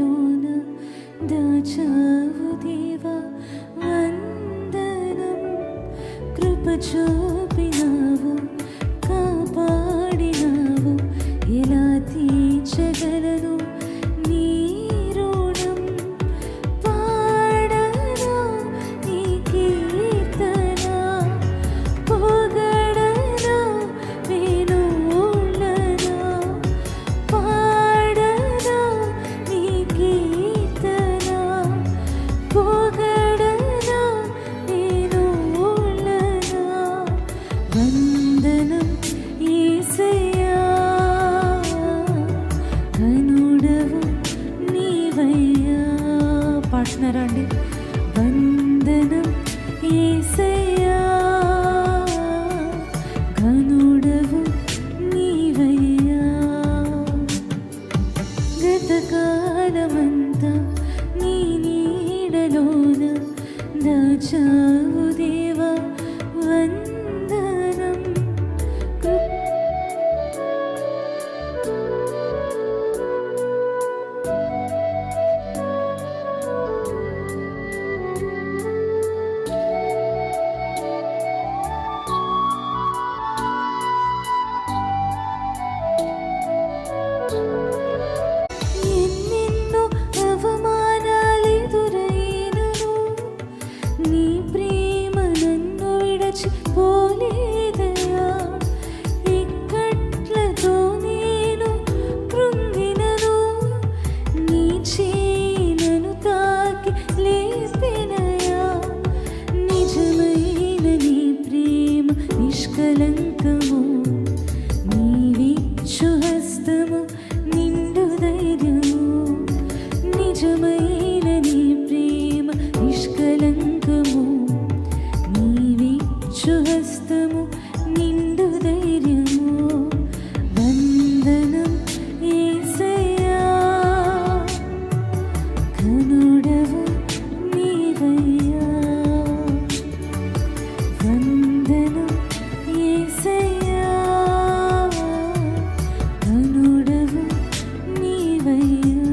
లోన దాచావు దేవా వందనం కృపచూ ഏസയ്യാ പാഷ്നരാണ്ട് വന്ദനം ഏസയ്യാ ഘനുടവും നീവയ്യാ. ഗതകാലమంత നീ നീടലോന ദാചാവുദേവാ హస్తము నిండు ధైర్యము. వందనం ఏసయ్యా కనుడవు నీవయ్యా. వందనం ఏసయ్యా నీవయ్యా.